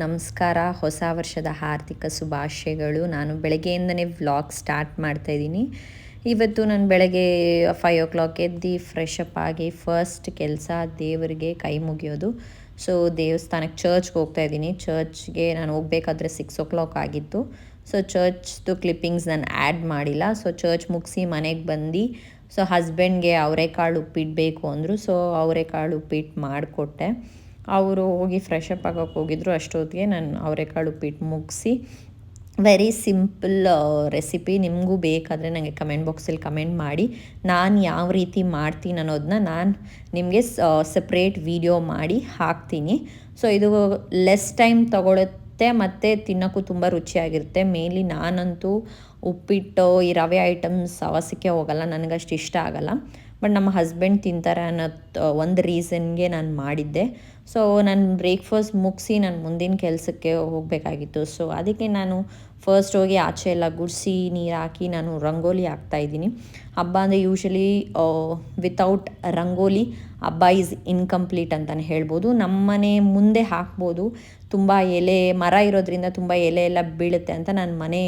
ನಮಸ್ಕಾರ. ಹೊಸ ವರ್ಷದ ಹಾರ್ದಿಕ ಶುಭಾಶಯಗಳು. ನಾನು ಬೆಳಗ್ಗೆಯಿಂದನೇ ವ್ಲಾಗ್ ಸ್ಟಾರ್ಟ್ ಮಾಡ್ತಾ ಇದ್ದೀನಿ. ಇವತ್ತು ನಾನು ಬೆಳಗ್ಗೆ ಫೈವ್ ಓ ಕ್ಲಾಕ್ ಎದ್ದು ಫ್ರೆಶ್ ಅಪ್ ಆಗಿ ಫಸ್ಟ್ ಕೆಲಸ ದೇವರಿಗೆ ಕೈ ಮುಗಿಯೋದು. ಸೊ ದೇವಸ್ಥಾನಕ್ಕೆ ಚರ್ಚ್ಗೆ ಹೋಗ್ತಾ ಇದ್ದೀನಿ. ಚರ್ಚ್ಗೆ ನಾನು ಹೋಗ್ಬೇಕಾದ್ರೆ ಸಿಕ್ಸ್ ಓ ಕ್ಲಾಕ್ ಆಗಿತ್ತು ಸೊ ಚರ್ಚ್ದು ಕ್ಲಿಪ್ಪಿಂಗ್ಸ್ ನಾನು ಆ್ಯಡ್ ಮಾಡಿಲ್ಲ. ಸೊ ಚರ್ಚ್ ಮುಗಿಸಿ ಮನೆಗೆ ಬಂದು ಸೊ ಹಸ್ಬೆಂಡ್ಗೆ ಅವರೆಕಾಳು ಉಪ್ಪಿಟ್ಟು ಬೇಕು ಅಂದರು. ಸೊ ಅವರೆಕಾಳು ಉಪ್ಪಿಟ್ಟು ಮಾಡಿಕೊಟ್ಟೆ. ಅವರು ಹೋಗಿ ಫ್ರೆಶ್ ಅಪ್ ಆಗೋಕ್ಕೆ ಹೋಗಿದ್ರು. ಅಷ್ಟೊತ್ತಿಗೆ ನಾನು ಅವರೆಕಾಳು ಉಪ್ಪಿಟ್ಟು ಮುಗಿಸಿ ವೆರಿ ಸಿಂಪಲ್ ರೆಸಿಪಿ ನಿಮಗೂ ಬೇಕಾದರೆ ನನಗೆ ಕಮೆಂಟ್ ಬಾಕ್ಸಲ್ಲಿ ಕಮೆಂಟ್ ಮಾಡಿ. ನಾನು ಯಾವ ರೀತಿ ಮಾಡ್ತೀನಿ ಅನ್ನೋದನ್ನ ನಾನು ನಿಮಗೆ ಸಪ್ರೇಟ್ ವಿಡಿಯೋ ಮಾಡಿ ಹಾಕ್ತೀನಿ. ಸೊ ಇದು ಲೆಸ್ ಟೈಮ್ ತೊಗೊಳುತ್ತೆ ಮತ್ತು ತಿನ್ನೋಕ್ಕೂ ತುಂಬ ರುಚಿಯಾಗಿರುತ್ತೆ. ಮೇನ್ಲಿ ನಾನಂತೂ ಉಪ್ಪಿಟ್ಟು ಈ ರವೆ ಐಟಮ್ಸ್ ಅವಸಕ್ಕೆ ಹೋಗಲ್ಲ. ನನಗಷ್ಟು ಇಷ್ಟ ಆಗಲ್ಲ. ಬಟ್ ನಮ್ಮ ಹಸ್ಬೆಂಡ್ ತಿಂತಾರೆ ಅನ್ನೋ ಒಂದು ರೀಸನ್ಗೆ ನಾನು ಮಾಡಿದ್ದೆ. ಸೊ ನಾನು ಬ್ರೇಕ್ಫಾಸ್ಟ್ ಮುಗಿಸಿ ನಾನು ಮುಂದಿನ ಕೆಲಸಕ್ಕೆ ಹೋಗಬೇಕಾಗಿತ್ತು. ಸೊ ಅದಕ್ಕೆ ನಾನು ಫಸ್ಟ್ ಹೋಗಿ ಆಚೆ ಎಲ್ಲ ಗುಡಿಸಿ, ನೀರು ಹಾಕಿ ನಾನು ರಂಗೋಲಿ ಹಾಕ್ತಾಯಿದ್ದೀನಿ ಹಬ್ಬ ಅಂದರೆ ಯೂಶಲಿ ವಿತೌಟ್ ರಂಗೋಲಿ ಹಬ್ಬ ಈಸ್ ಇನ್ಕಂಪ್ಲೀಟ್ ಅಂತಲೇ ಹೇಳ್ಬೋದು. ನಮ್ಮನೆ ಮುಂದೆ ಹಾಕ್ಬೋದು. ತುಂಬ ಎಲೆ, ಮರ ಇರೋದ್ರಿಂದ ತುಂಬ ಎಲೆ ಎಲ್ಲ ಬೀಳುತ್ತೆ ಅಂತ ನಾನು ಮನೆ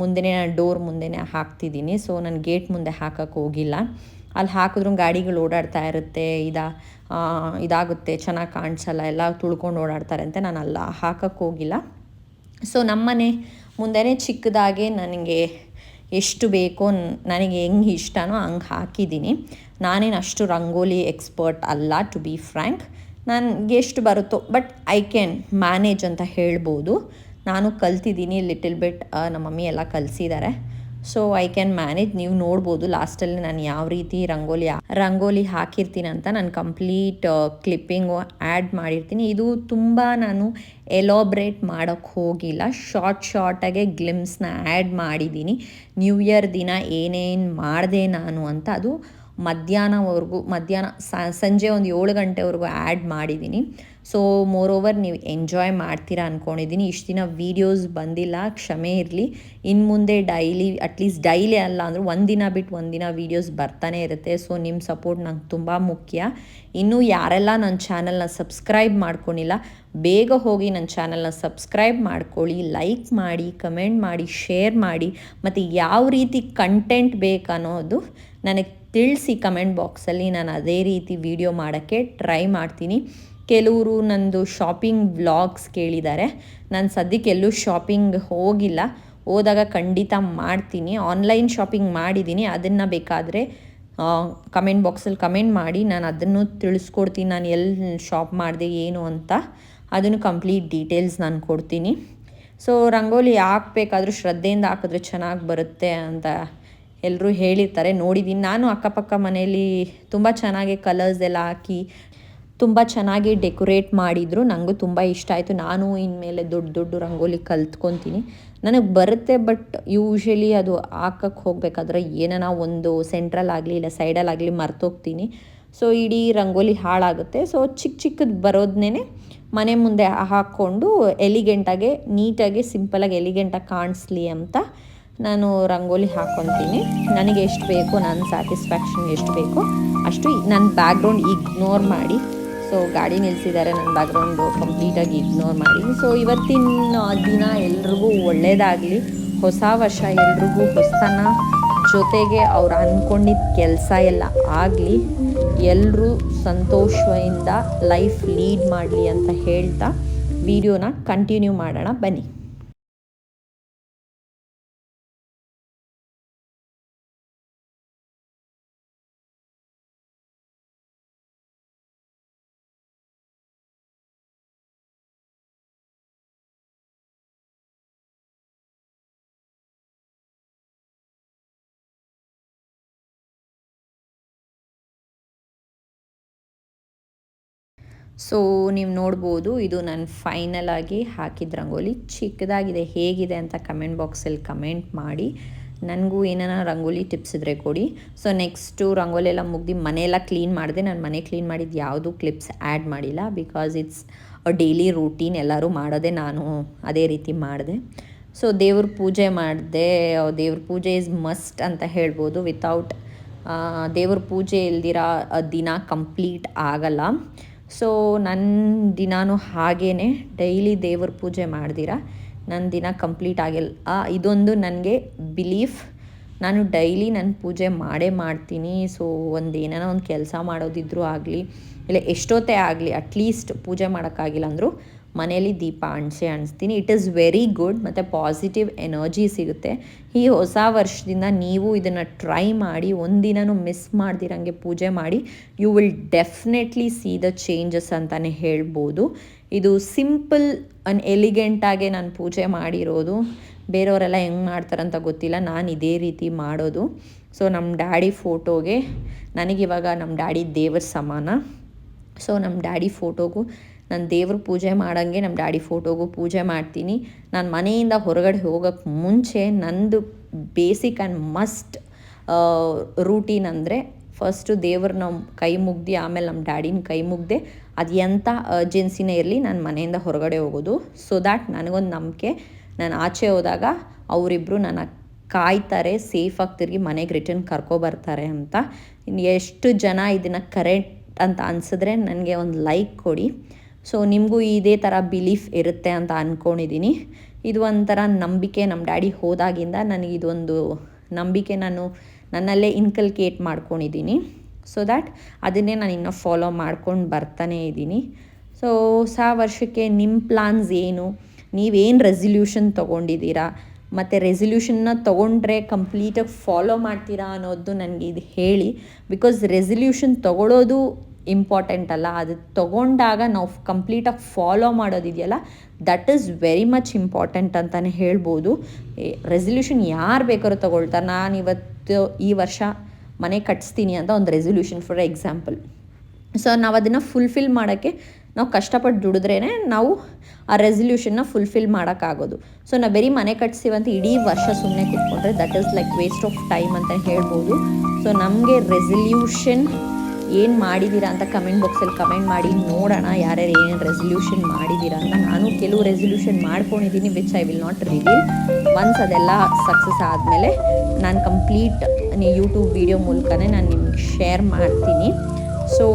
ಮುಂದೆನೇ, ನಾನು ಡೋರ್ ಮುಂದೆನೇ ಹಾಕ್ತಿದ್ದೀನಿ. ಸೊ ನಾನು ಗೇಟ್ ಮುಂದೆ ಹಾಕೋಕ್ಕೆ ಹೋಗಿಲ್ಲ. ಅಲ್ಲಿ ಹಾಕಿದ್ರು ಗಾಡಿಗಳು ಓಡಾಡ್ತಾ ಇರುತ್ತೆ, ಇದ ಇದಾಗುತ್ತೆ, ಚೆನ್ನಾಗಿ ಕಾಣಿಸಲ್ಲ, ಎಲ್ಲ ತುಳ್ಕೊಂಡು ಓಡಾಡ್ತಾರೆ ಅಂತ ನಾನು ಅಲ್ಲ ಹಾಕಕ್ಕೆ ಹೋಗಿಲ್ಲ. ಸೊ ನಮ್ಮನೆ ಮುಂದೆನೇ ಚಿಕ್ಕದಾಗೆ ನನಗೆ ಎಷ್ಟು ಬೇಕೋ ನನಗೆ ಹೆಂಗೆ ಇಷ್ಟನೋ ಹಂಗೆ ಹಾಕಿದ್ದೀನಿ. ನಾನೇನು ಅಷ್ಟು ರಂಗೋಲಿ ಎಕ್ಸ್ಪರ್ಟ್ ಅಲ್ಲ, ಟು ಬಿ ಫ್ರ್ಯಾಂಕ್. ನನಗೆ ಎಷ್ಟು ಬರುತ್ತೋ, ಬಟ್ ಐ ಕ್ಯಾನ್ ಮ್ಯಾನೇಜ್ ಅಂತ ಹೇಳ್ಬೋದು. ನಾನು ಕಲ್ತಿದ್ದೀನಿ, ಲಿಟಲ್ ಬಿಟ್ ನಮ್ಮ ಮಮ್ಮಿ ಎಲ್ಲ ಕಲಿಸಿದ್ದಾರೆ. ಸೊ ಐ ಕ್ಯಾನ್ ಮ್ಯಾನೇಜ್ ನೀವು ನೋಡ್ಬೋದು, ಲಾಸ್ಟಲ್ಲಿ ನಾನು ಯಾವ ರೀತಿ ರಂಗೋಲಿ ರಂಗೋಲಿ ಹಾಕಿರ್ತೀನಿ ಅಂತ ನಾನು ಕಂಪ್ಲೀಟ್ ಕ್ಲಿಪ್ಪಿಂಗು ಆ್ಯಡ್ ಮಾಡಿರ್ತೀನಿ. ಇದು ತುಂಬ ನಾನು ಎಲಾಬ್ರೇಟ್ ಮಾಡೋಕ್ಕೆ ಹೋಗಿಲ್ಲ. ಶಾರ್ಟ್ ಶಾರ್ಟಾಗೆ ಗ್ಲಿಮ್ಸ್ನ ಆ್ಯಡ್ ಮಾಡಿದ್ದೀನಿ. ನ್ಯೂ ಇಯರ್ ದಿನ ಏನೇನು ಮಾಡಿದೆ ನಾನು ಅಂತ ಅದು ಮಧ್ಯಾಹ್ನವರೆಗೂ, ಮಧ್ಯಾಹ್ನ ಸಂಜೆ ಒಂದು ಏಳು ಗಂಟೆವರೆಗೂ ಆ್ಯಡ್ ಮಾಡಿದ್ದೀನಿ. ಸೊ ಮೋರ್ ಓವರ್ ನೀವು ಎಂಜಾಯ್ ಮಾಡ್ತೀರಾ ಅಂದ್ಕೊಂಡಿದ್ದೀನಿ ಇಷ್ಟು ದಿನ ವೀಡಿಯೋಸ್ ಬಂದಿಲ್ಲ, ಕ್ಷಮೆ ಇರಲಿ. ಇನ್ನು ಮುಂದೆ ಡೈಲಿ ಅಟ್ಲೀಸ್ಟ್ ಡೈಲಿ ಅಲ್ಲ ಅಂದರೂ ಒಂದಿನ ಬಿಟ್ಟು ಒಂದಿನ ವೀಡಿಯೋಸ್ ಬರ್ತಾನೆ ಇರುತ್ತೆ. ಸೊ ನಿಮ್ಮ ಸಪೋರ್ಟ್ ನಂಗೆ ತುಂಬ ಮುಖ್ಯ. ಇನ್ನೂ ಯಾರೆಲ್ಲ ನನ್ನ ಚಾನಲ್ನ ಸಬ್ಸ್ಕ್ರೈಬ್ ಮಾಡ್ಕೊಂಡಿಲ್ಲ, ಬೇಗ ಹೋಗಿ ನನ್ನ ಚಾನಲ್ನ ಸಬ್ಸ್ಕ್ರೈಬ್ ಮಾಡ್ಕೊಳ್ಳಿ. ಲೈಕ್ ಮಾಡಿ ಕಮೆಂಟ್ ಮಾಡಿ ಶೇರ್ ಮಾಡಿ. ಮತ್ತು ಯಾವ ರೀತಿ ಕಂಟೆಂಟ್ ಬೇಕನ್ನೋದು ನನಗೆ ತಿಳಿಸಿ ಕಮೆಂಟ್ ಬಾಕ್ಸಲ್ಲಿ ನಾನು ಅದೇ ರೀತಿ ವಿಡಿಯೋ ಮಾಡೋಕ್ಕೆ ಟ್ರೈ ಮಾಡ್ತೀನಿ. ಕೆಲವರು ನಂದು ಶಾಪಿಂಗ್ ಬ್ಲಾಗ್ಸ್ ಕೇಳಿದ್ದಾರೆ. ನಾನು ಸದ್ಯಕ್ಕೆ ಎಲ್ಲೂ ಶಾಪಿಂಗ್ ಹೋಗಿಲ್ಲ. ಹೋದಾಗ ಖಂಡಿತ ಮಾಡ್ತೀನಿ. ಆನ್ಲೈನ್ ಶಾಪಿಂಗ್ ಮಾಡಿದ್ದೀನಿ. ಅದನ್ನು ಬೇಕಾದರೆ ಕಮೆಂಟ್ ಬಾಕ್ಸಲ್ಲಿ ಕಮೆಂಟ್ ಮಾಡಿ, ನಾನು ಅದನ್ನು ತಿಳಿಸ್ಕೊಡ್ತೀನಿ. ನಾನು ಎಲ್ಲಿ ಶಾಪ್ ಮಾಡಿದೆ, ಏನು ಅಂತ. ಅದನ್ನು ಕಂಪ್ಲೀಟ್ ಡೀಟೇಲ್ಸ್ ನಾನು ಕೊಡ್ತೀನಿ. ಸೊ ರಂಗೋಲಿ ಹಾಕಬೇಕಾದ್ರೂ ಶ್ರದ್ಧೆಯಿಂದ ಹಾಕಿದ್ರೆ ಚೆನ್ನಾಗಿ ಬರುತ್ತೆ ಅಂತ ಎಲ್ಲರೂ ಹೇಳಿರ್ತಾರೆ. ನೋಡಿದ್ದೀನಿ ನಾನು ಅಕ್ಕಪಕ್ಕ ಮನೆಯಲ್ಲಿ ತುಂಬ ಚೆನ್ನಾಗಿ ಕಲರ್ಸ್ ಎಲ್ಲ ಹಾಕಿ ತುಂಬ ಚೆನ್ನಾಗಿ ಡೆಕೋರೇಟ್ ಮಾಡಿದರು. ನನಗೂ ತುಂಬ ಇಷ್ಟ ಆಯಿತು. ನಾನು ಇನ್ಮೇಲೆ ದೊಡ್ಡ ದೊಡ್ಡ ರಂಗೋಲಿ ಕಲ್ತ್ಕೊತೀನಿ. ನನಗೆ ಬರುತ್ತೆ, ಬಟ್ ಯೂಶ್ವಲಿ ಅದು ಹಾಕಕ್ಕೆ ಹೋಗಬೇಕಾದ್ರೆ ಏನನ ಒಂದು ಸೆಂಟ್ರಲ್ ಆಗಲಿ, ಇಲ್ಲ ಸೈಡಲ್ಲಾಗಲಿ ಮರ್ತೋಗ್ತೀನಿ. ಸೊ, ಇಡೀ ರಂಗೋಲಿ ಹಾಳಾಗುತ್ತೆ. ಸೊ ಚಿಕ್ಕ ಚಿಕ್ಕದು ಬರೋದನ್ನೇ ಮನೆ ಮುಂದೆ ಹಾಕ್ಕೊಂಡು ಎಲಿಗೆಂಟಾಗೆ ನೀಟಾಗಿ ಸಿಂಪಲಾಗಿ ಎಲಿಗೆಂಟಾಗಿ ಕಾಣಿಸ್ಲಿ ಅಂತ ನಾನು ರಂಗೋಲಿ ಹಾಕ್ಕೊತೀನಿ ನನಗೆ ಎಷ್ಟು ಬೇಕು ನನ್ನ ಸ್ಯಾಟಿಸ್ಫ್ಯಾಕ್ಷನ್ ಎಷ್ಟು ಬೇಕೋ ಅಷ್ಟು ನನ್ನ ಬ್ಯಾಕ್ಗ್ರೌಂಡ್ ಇಗ್ನೋರ್ ಮಾಡಿ ಸೊ ಗಾಡಿ ನಿಲ್ಲಿಸಿದ್ದಾರೆ ನನ್ನ ಬ್ಯಾಕ್ಗ್ರೌಂಡು ಕಂಪ್ಲೀಟಾಗಿ ಇಗ್ನೋರ್ ಮಾಡಿ. ಸೊ ಇವತ್ತಿನ ದಿನ ಎಲ್ರಿಗೂ ಒಳ್ಳೆಯದಾಗಲಿ ಹೊಸ ವರ್ಷ ಎಲ್ರಿಗೂ ಹೊಸತನ ಜೊತೆಗೆ ಅವ್ರು ಅಂದ್ಕೊಂಡಿದ್ದ ಕೆಲಸ ಎಲ್ಲ ಆಗಲಿ. ಎಲ್ಲರೂ ಸಂತೋಷದಿಂದ ಲೈಫ್ ಲೀಡ್ ಮಾಡಲಿ ಅಂತ ಹೇಳ್ತಾ, ವಿಡಿಯೋನ ಕಂಟಿನ್ಯೂ ಮಾಡೋಣ. ಬನ್ನಿ. ಸೊ ನೀವು ನೋಡ್ಬೋದು, ಇದು ನಾನು ಫೈನಲ್ ಆಗಿ ಹಾಕಿದ ರಂಗೋಲಿ. ಚಿಕ್ಕದಾಗಿದೆ, ಹೇಗಿದೆ ಅಂತ ಕಮೆಂಟ್ ಬಾಕ್ಸಲ್ಲಿ ಕಮೆಂಟ್ ಮಾಡಿ. ನನಗೂ ಏನಾರ ರಂಗೋಲಿ ಟಿಪ್ಸ್ ಇದ್ರೆ ಕೊಡಿ. ಸೊ ನೆಕ್ಸ್ಟು ರಂಗೋಲಿ ಎಲ್ಲ ಮುಗ್ದು ಮನೆಯೆಲ್ಲ ಕ್ಲೀನ್ ಮಾಡಿದೆ. ನಾನು ಮನೆ ಕ್ಲೀನ್ ಮಾಡಿದ್ದು ಯಾವುದೂ ಕ್ಲಿಪ್ಸ್ ಆ್ಯಡ್ ಮಾಡಿಲ್ಲ because it's a daily routine ಎಲ್ಲರೂ ಮಾಡೋದೆ ನಾನು ಅದೇ ರೀತಿ ಮಾಡಿದೆ. ಸೊ ದೇವ್ರ ಪೂಜೆ ಮಾಡಿದೆ. ದೇವ್ರ ಪೂಜೆ ಇಸ್ ಮಸ್ಟ್ ಅಂತ ಹೇಳ್ಬೋದು. ವಿತೌಟ್ ದೇವ್ರ ಪೂಜೆ ಇಲ್ದಿರ ದಿನ ಕಂಪ್ಲೀಟ್ ಆಗಲ್ಲ. ಸೊ ನನ್ನ ದಿನಾನು ಹಾಗೇ ಡೈಲಿ ದೇವ್ರ ಪೂಜೆ ಮಾಡ್ದಿರ? ನನ್ನ ದಿನ ಕಂಪ್ಲೀಟ್ ಆಗಿಲ್ಲ ಇದೊಂದು ನನಗೆ ಬಿಲೀಫ್. ನಾನು ಡೈಲಿ ನನ್ನ ಪೂಜೆ ಮಾಡೇ ಮಾಡ್ತೀನಿ. ಸೊ ಒಂದು ಏನಾರ ಒಂದು ಕೆಲಸ ಮಾಡೋದಿದ್ರೂ ಆಗಲಿ, ಇಲ್ಲ ಎಷ್ಟೊತ್ತೇ ಆಗಲಿ, ಅಟ್ಲೀಸ್ಟ್ ಪೂಜೆ ಮಾಡೋಕ್ಕಾಗಿಲ್ಲ ಅಂದರೂ ಮನೆಯಲ್ಲಿ ದೀಪ ಅಣಿಸೆ, ಅಣಿಸ್ತೀನಿ. ಇಟ್ ಈಸ್ ವೆರಿ ಗುಡ್ ಮತ್ತು ಪಾಸಿಟಿವ್ ಎನರ್ಜಿ ಸಿಗುತ್ತೆ. ಈ ಹೊಸ ವರ್ಷದಿಂದ ನೀವು ಇದನ್ನು ಟ್ರೈ ಮಾಡಿ ಒಂದಿನೂ ಮಿಸ್ ಮಾಡ್ದಿರಂಗೆ ಪೂಜೆ ಮಾಡಿ you will definitely see the changes ಅಂತಲೇ ಹೇಳ್ಬೋದು. ಇದು ಸಿಂಪಲ್ ಅನ್ ಎಲಿಗೆಂಟಾಗೆ ನಾನು ಪೂಜೆ ಮಾಡಿರೋದು. ಬೇರೆಯವರೆಲ್ಲ ಹೆಂಗೆ ಮಾಡ್ತಾರಂತ ಗೊತ್ತಿಲ್ಲ. ನಾನು ಇದೇ ರೀತಿ ಮಾಡೋದು. ಸೊ ನಮ್ಮ ಡ್ಯಾಡಿ ಫೋಟೋಗೆ ನನಗಿವಾಗ ನಮ್ಮ ಡ್ಯಾಡಿ ದೇವರ ಸಮಾನ. ಸೊ ನಮ್ಮ ಡ್ಯಾಡಿ ಫೋಟೋಗೂ ನಾನು ದೇವ್ರ ಪೂಜೆ ಮಾಡೋಂಗೆ ನಮ್ಮ ಡ್ಯಾಡಿ ಫೋಟೋಗೂ ಪೂಜೆ ಮಾಡ್ತೀನಿ. ನಾನು ಮನೆಯಿಂದ ಹೊರಗಡೆ ಹೋಗೋಕ್ಕೆ ಮುಂಚೆ ನಂದು ಬೇಸಿಕ್ ಆ್ಯಂಡ್ ಮಸ್ಟ್ ರೂಟೀನ್ ಅಂದರೆ ಫಸ್ಟು ದೇವ್ರನ್ನ ಕೈ ಮುಗ್ದು ಆಮೇಲೆ ನಮ್ಮ ಡ್ಯಾಡಿನ ಕೈ ಮುಗ್ದೆ ಅದು ಎಂಥ ಅರ್ಜೆನ್ಸಿನೇ ಇರಲಿ ನಾನು ಮನೆಯಿಂದ ಹೊರಗಡೆ ಹೋಗೋದು. ಸೊ ದ್ಯಾಟ್ ನನಗೊಂದು ನಂಬಿಕೆ ನಾನು ಆಚೆ ಹೋದಾಗ ಅವರಿಬ್ಬರು ನನ್ನ ಕಾಯ್ತಾರೆ ಸೇಫಾಗಿ ತಿರುಗಿ ಮನೆಗೆ ರಿಟರ್ನ್ ಕರ್ಕೊಬರ್ತಾರೆ ಅಂತ. ಇನ್ನು ಎಷ್ಟು ಜನ ಇದನ್ನು ಕರೆಕ್ಟ್ ಅಂತ ಅನಿಸಿದ್ರೆ ನನಗೆ ಒಂದು ಲೈಕ್ ಕೊಡಿ. ಸೊ ನಿಮಗೂ ಇದೇ ಥರ ಬಿಲೀಫ್ ಇರುತ್ತೆ ಅಂತ ಅಂದ್ಕೊಂಡಿದ್ದೀನಿ ಇದು ಒಂಥರ ನಂಬಿಕೆ ನಮ್ಮ ಡ್ಯಾಡಿ ಹೋದಾಗಿಂದ ನನಗೆ ಇದೊಂದು ನಂಬಿಕೆ ನಾನು ನನ್ನಲ್ಲೇ ಇನ್ಕಲ್ಕೇಟ್ ಮಾಡ್ಕೊಂಡಿದ್ದೀನಿ ಸೊ ದ್ಯಾಟ್ ಅದನ್ನೇ ನಾನು ಇನ್ನೂ ಫಾಲೋ ಮಾಡ್ಕೊಂಡು ಬರ್ತಾನೇ ಇದ್ದೀನಿ ಸೊ ಹೊಸ ವರ್ಷಕ್ಕೆ ನಿಮ್ಮ ಪ್ಲಾನ್ಸ್ ಏನು? ನೀವೇನು ರೆಸಲ್ಯೂಷನ್ ತೊಗೊಂಡಿದ್ದೀರಾ ಮತ್ತು ರೆಸಲ್ಯೂಷನ್ನ ತೊಗೊಂಡ್ರೆ ಕಂಪ್ಲೀಟಾಗಿ ಫಾಲೋ ಮಾಡ್ತೀರಾ ಅನ್ನೋದು ನನಗೆ ಇದು ಹೇಳಿ. ಬಿಕಾಸ್ ರೆಸಲ್ಯೂಷನ್ ತೊಗೊಳ್ಳೋದು ಇಂಪಾರ್ಟೆಂಟ್ ಅಲ್ಲ. ಅದು ತಗೊಂಡಾಗ ನಾವು ಕಂಪ್ಲೀಟಾಗಿ follow ಮಾಡೋದಿದೆಯಲ್ಲ that is very much important ಅಂತಲೇ ಹೇಳ್ಬೋದು. ರೆಸಲ್ಯೂಷನ್ ಯಾರು ಬೇಕಾದ್ರೂ ತೊಗೊಳ್ತಾರೆ ನಾನು ಇವತ್ತು ಈ ವರ್ಷ ಮನೆ ಕಟ್ಸ್ತೀನಿ ಅಂತ ಒಂದು ರೆಸೊಲ್ಯೂಷನ್ ಫಾರ್ ಎಕ್ಸಾಂಪಲ್ ಸೊ ನಾವು ಅದನ್ನು ಫುಲ್ಫಿಲ್ ಮಾಡೋಕ್ಕೆ ನಾವು ಕಷ್ಟಪಟ್ಟು ದುಡಿದ್ರೇ ನಾವು ಆ ರೆಸಲ್ಯೂಷನ್ನ ಫುಲ್ಫಿಲ್ ಮಾಡೋಕ್ಕಾಗೋದು. ಸೊ ನಾವು ಬರೀ ಮನೆ ಅಂತ ಇಡೀ ವರ್ಷ ಸುಮ್ಮನೆ ಕೂತ್ಕೊಂಡ್ರೆ that is like waste of time ಅಂತ ಹೇಳ್ಬೋದು. ಸೊ ನಮಗೆ ರೆಸಲ್ಯೂಷನ್ ಏನು ಮಾಡಿದ್ದೀರಾ ಅಂತ ಕಮೆಂಟ್ ಬಾಕ್ಸಲ್ಲಿ ಕಮೆಂಟ್ ಮಾಡಿ ನೋಡೋಣ ಯಾರ್ಯಾರು ಏನೇನು ರೆಸಲ್ಯೂಷನ್ ಮಾಡಿದ್ದೀರಾ ಅಂತ. ನಾನು ಕೆಲವು ರೆಸೊಲ್ಯೂಷನ್ ಮಾಡ್ಕೊಂಡಿದ್ದೀನಿ which I will not reveal once ಅದೆಲ್ಲ ಸಕ್ಸಸ್ ಆದಮೇಲೆ ನಾನು ಕಂಪ್ಲೀಟ್ ಯೂಟ್ಯೂಬ್ ವೀಡಿಯೋ ಮೂಲಕನೇ ನಾನು ನಿಮ್ಗೆ ಶೇರ್ ಮಾಡ್ತೀನಿ. ಸೊ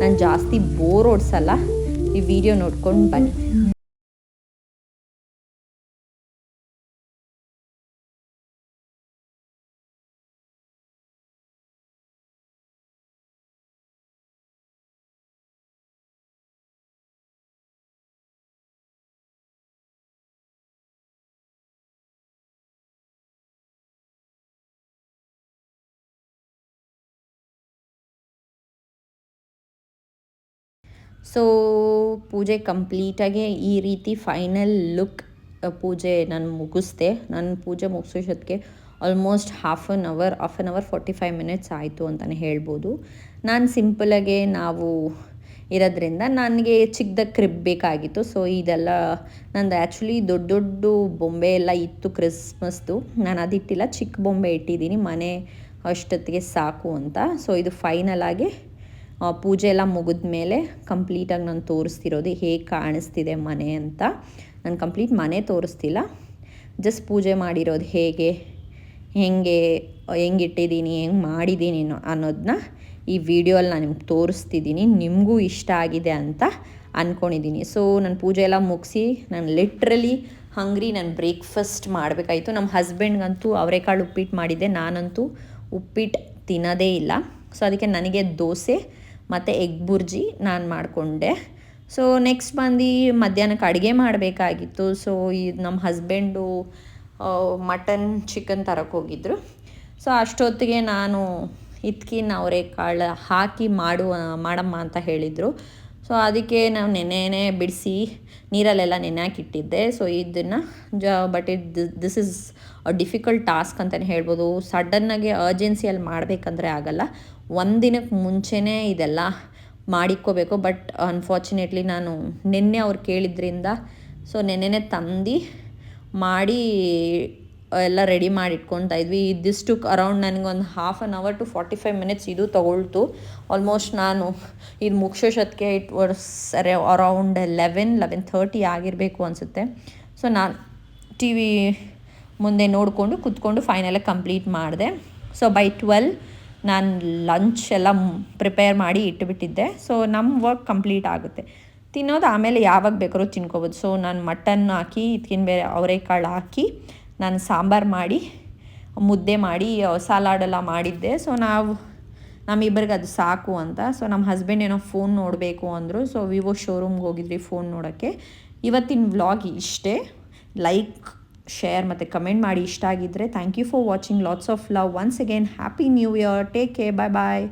ನಾನು ಜಾಸ್ತಿ ಬೋರ್ ಓಡಿಸಲ್ಲ ಈ ವಿಡಿಯೋ ನೋಡ್ಕೊಂಡು ಬನ್ನಿ. ಸೊ ಪೂಜೆ ಕಂಪ್ಲೀಟಾಗಿ ಈ ರೀತಿ ಫೈನಲ್ ಲುಕ್ ಪೂಜೆ ನಾನು ಮುಗಿಸ್ದೆ. ನಾನು ಪೂಜೆ ಮುಗಿಸೋಷ್ಟೊತ್ತಿಗೆ almost half an hour half an hour forty five minutes ಆಯಿತು ಅಂತಲೇ ಹೇಳ್ಬೋದು. ನಾನು ಸಿಂಪಲಾಗೆ ನಾವು ಇರೋದ್ರಿಂದ ನನಗೆ ಚಿಕ್ಕದ ಕ್ರಿಬ್ ಬೇಕಾಗಿತ್ತು. ಸೊ ಇದೆಲ್ಲ ನಂದು ಆ್ಯಕ್ಚುಲಿ ದೊಡ್ಡ ದೊಡ್ಡ ಬೊಂಬೆ ಎಲ್ಲ ಇತ್ತು ಕ್ರಿಸ್ಮಸ್ದು. ನಾನು ಅದಿಟ್ಟಿಲ್ಲ ಚಿಕ್ಕ ಬೊಂಬೆ ಇಟ್ಟಿದ್ದೀನಿ. ಮನೆ ಅಷ್ಟೊತ್ತಿಗೆ ಸಾಕು ಅಂತ. ಸೊ ಇದು ಫೈನಲ್ ಆಗಿ ಪೂಜೆ ಎಲ್ಲ ಮುಗಿದ ಮೇಲೆ ಕಂಪ್ಲೀಟಾಗಿ ನಾನು ತೋರಿಸ್ತಿರೋದು ಹೇಗೆ ಕಾಣಿಸ್ತಿದೆ ಮನೆ ಅಂತ. ನಾನು ಕಂಪ್ಲೀಟ್ ಮನೆ ತೋರಿಸ್ತಿಲ್ಲ. ಜಸ್ಟ್ ಪೂಜೆ ಮಾಡಿರೋದು ಹೇಗೆ, ಹೆಂಗೆ ಹೆಂಗಿಟ್ಟಿದ್ದೀನಿ ಹೆಂಗೆ ಮಾಡಿದ್ದೀನಿ ಅನ್ನೋದನ್ನ ಈ ವಿಡಿಯೋಲ್ಲಿ ನಾನು ನಿಮ್ಗೆ ತೋರಿಸ್ತಿದ್ದೀನಿ. ನಿಮಗೂ ಇಷ್ಟ ಆಗಿದೆ ಅಂತ ಅಂದ್ಕೊಂಡಿದ್ದೀನಿ ಸೊ, ನಾನು ಪೂಜೆ ಎಲ್ಲ ಮುಗಿಸಿ ನಾನು ಲಿಟ್ರಲಿ ಹಂಗ್ರಿ ನಾನು ಬ್ರೇಕ್ಫಾಸ್ಟ್ ಮಾಡಬೇಕಾಯಿತು. ನಮ್ಮ ಹಸ್ಬೆಂಡ್ಗಂತೂ ಅವರೆಕಾಳು ಉಪ್ಪಿಟ್ಟು ಮಾಡಿದ್ದೆ. ನಾನಂತೂ ಉಪ್ಪಿಟ್ಟು ತಿನ್ನೋದೇ ಇಲ್ಲ. ಸೊ ಅದಕ್ಕೆ ನನಗೆ ದೋಸೆ ಮತ್ತು ಎಗ್ ಬುರ್ಜಿ ನಾನು ಮಾಡಿಕೊಂಡೆ. ಸೊ ನೆಕ್ಸ್ಟ್ ಬಂದು ಮಧ್ಯಾಹ್ನಕ್ಕೆ ಅಡುಗೆ ಮಾಡಬೇಕಾಗಿತ್ತು. ಸೊ ಇದು ನಮ್ಮ ಹಸ್ಬೆಂಡು ಮಟನ್ ಚಿಕನ್ ತರಕ್ಕೆ ಹೋಗಿದ್ರು. ಸೊ ಅಷ್ಟೊತ್ತಿಗೆ ನಾನು ಇದಕ್ಕೆ ಅವರೇ ಕಾಳು ಹಾಕಿ ಮಾಡುವ ಮಾಡಮ್ಮ ಅಂತ ಹೇಳಿದರು. ಸೊ ಅದಕ್ಕೆ ನಾವು ನೆನೆನೇ ಬಿಡಿಸಿ ನೀರಲ್ಲೆಲ್ಲ ನೆನೆ ಹಾಕಿಟ್ಟಿದ್ದೆ ಸೊ ಇದನ್ನು ಜ but it this is a difficult task ಅಂತಲೇ ಹೇಳ್ಬೋದು. ಸಡನ್ನಾಗಿ ಅರ್ಜೆನ್ಸಿಯಲ್ಲಿ ಮಾಡಬೇಕಂದ್ರೆ ಆಗಲ್ಲ. ಒಂದು ದಿನಕ್ಕೆ ಮುಂಚೆನೇ ಇದೆಲ್ಲ ಮಾಡಿಕ್ಕೋಬೇಕು ಬಟ್ ಅನ್ಫಾರ್ಚುನೇಟ್ಲಿ ನಾನು ನಿನ್ನೆ ಅವ್ರು ಕೇಳಿದ್ರಿಂದ ಸೊ ನೆನ್ನೆನೇ ತಂದು ಮಾಡಿ ಎಲ್ಲ ರೆಡಿ ಮಾಡಿ ಇಟ್ಕೊತಾ ಇದ್ವಿ ಇದಿಷ್ಟು ಅರೌಂಡ್ ನನಗೊಂದು half an hour to forty five minutes ಇದು ತೊಗೊಳ್ತು. ಆಲ್ಮೋಸ್ಟ್ ನಾನು ಇದು ಮುಗಿಸೋಷ್ಟೊತ್ತಿಗೆ ಇಟ್ ವರ್ಸ್ ಅರೆ ಅರೌಂಡ್ ಲೆವೆನ್ ಲೆವೆನ್ ಥರ್ಟಿ ಆಗಿರಬೇಕು ಅನಿಸುತ್ತೆ. ಸೊ ನಾನು ಟಿ ವಿ ಮುಂದೆ ನೋಡಿಕೊಂಡು ಕುತ್ಕೊಂಡು ಫೈನಲಾಗಿ ಕಂಪ್ಲೀಟ್ ಮಾಡಿದೆ. ಸೊ ಬೈ ಟ್ವೆಲ್ ನಾನು ಲಂಚ್ ಎಲ್ಲ ಪ್ರಿಪೇರ್ ಮಾಡಿ ಇಟ್ಟುಬಿಟ್ಟಿದ್ದೆ ಸೊ ನಮ್ಮ ವರ್ಕ್ ಕಂಪ್ಲೀಟ್ ಆಗುತ್ತೆ. ತಿನ್ನೋದು ಆಮೇಲೆ ಯಾವಾಗ ಬೇಕಾದ್ರೂ ತಿನ್ಕೋಬೋದು. ಸೊ ನಾನು ಮಟನ್ ಹಾಕಿ ಇದಕ್ಕಿನ ಬೇರೆ ಅವರೆಕಾಳು ಹಾಕಿ ನಾನು ಸಾಂಬಾರು ಮಾಡಿ, ಮುದ್ದೆ ಮಾಡಿ ಸಲಾಡೆಲ್ಲ ಮಾಡಿದ್ದೆ. ಸೊ ನಾವು, ನಮ್ಮಿಬ್ಬರಿಗೆ ಅದು ಸಾಕು ಅಂತ. ಸೊ ನಮ್ಮ ಹಸ್ಬೆಂಡ್ ಏನೋ ಫೋನ್ ನೋಡಬೇಕು ಅಂದರು. ಸೊ ವಿವೋ ಶೋರೂಮ್ಗೆ ಹೋಗಿದ್ರಿ ಫೋನ್ ನೋಡೋಕ್ಕೆ. ಇವತ್ತಿನ ವ್ಲಾಗ್ ಇಷ್ಟೇ. ಲೈಕ್ ಶೇರ್ ಮತ್ತು ಕಮೆಂಟ್ ಮಾಡಿ ಇಷ್ಟ ಆಗಿದ್ದರೆ thank you for watching lots of love once again happy new year take care bye bye